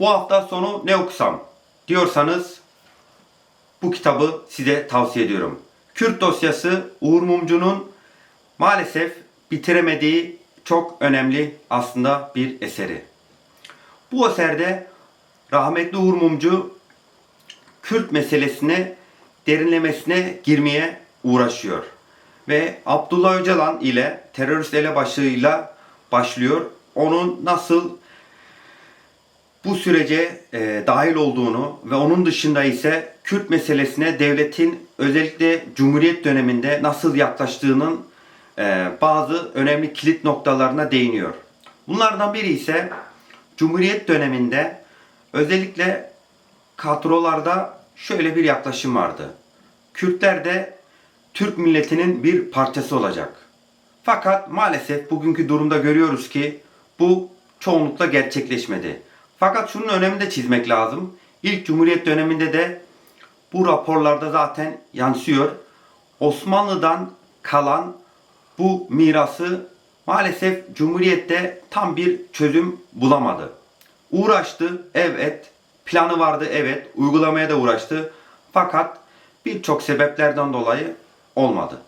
Bu hafta sonu ne okusam diyorsanız bu kitabı size tavsiye ediyorum. Kürt dosyası Uğur Mumcu'nun maalesef bitiremediği çok önemli aslında bir eseri. Bu eserde rahmetli Uğur Mumcu Kürt meselesine derinlemesine girmeye uğraşıyor. Ve Abdullah Öcalan ile terörist elebaşıyla başlıyor. Onun nasıl bu sürece e, dahil olduğunu ve onun dışında ise Kürt meselesine devletin özellikle Cumhuriyet döneminde nasıl yaklaştığının e, bazı önemli kilit noktalarına değiniyor. Bunlardan biri ise Cumhuriyet döneminde özellikle kadrolarda şöyle bir yaklaşım vardı. Kürtler de Türk milletinin bir parçası olacak. Fakat maalesef bugünkü durumda görüyoruz ki bu çoğunlukla gerçekleşmedi. Fakat şunun önemini de çizmek lazım. İlk Cumhuriyet döneminde de bu raporlarda zaten yansıyor. Osmanlı'dan kalan bu mirası maalesef Cumhuriyet'te tam bir çözüm bulamadı. Uğraştı, evet. Planı vardı, evet. Uygulamaya da uğraştı. Fakat birçok sebeplerden dolayı olmadı.